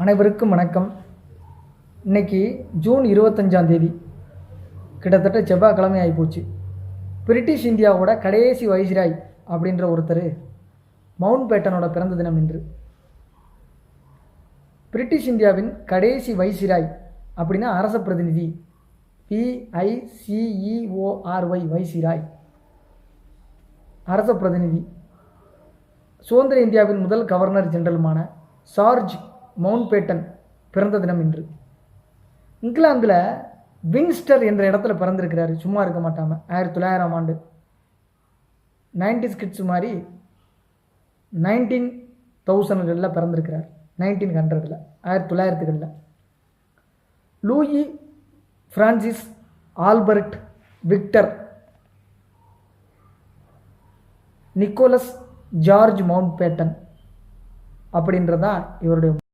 அனைவருக்கும் வணக்கம். இன்னைக்கு ஜூன் இருபத்தஞ்சாம் தேதி. கிட்டத்தட்ட செவ்வாய்க்கிழமை ஆகிப்போச்சு பிரிட்டிஷ் இந்தியாவோட கடைசி வைசிராய் அப்படின்ற ஒருத்தர் மவுண்ட் பேட்டனோட பிறந்த தினம் இன்று பிரிட்டிஷ் இந்தியாவின் கடைசி வைசிராய் அப்படின்னா அரச பிரதிநிதி. பிஐசிஇஓஆர்ஒய் வைசிராய் அரச பிரதிநிதி. சுதந்திர இந்தியாவின் முதல் கவர்னர் ஜெனரலுமான சார்ஜ் மவுண்ட் பேட்டன் பிறந்த தினம் இன்று. இங்கிலாந்தில் வின்ஸ்டர் என்ற இடத்துல பிறந்திருக்கிறாரு. சும்மா இருக்க மாட்டாமல் ஆயிரத்தி தொள்ளாயிரம் ஆண்டு. நைன்டி கிட்ஸ் மாதிரி நைன்டீன் தௌசண்ட்களில் பிறந்திருக்கிறார். நைன்டீன் ஹண்ட்ரடில். ஆயிரத்தி தொள்ளாயிரத்துகளில் Louis Francis Albert Victor Nicholas George Mountbatten அப்படின்றதான் இவருடைய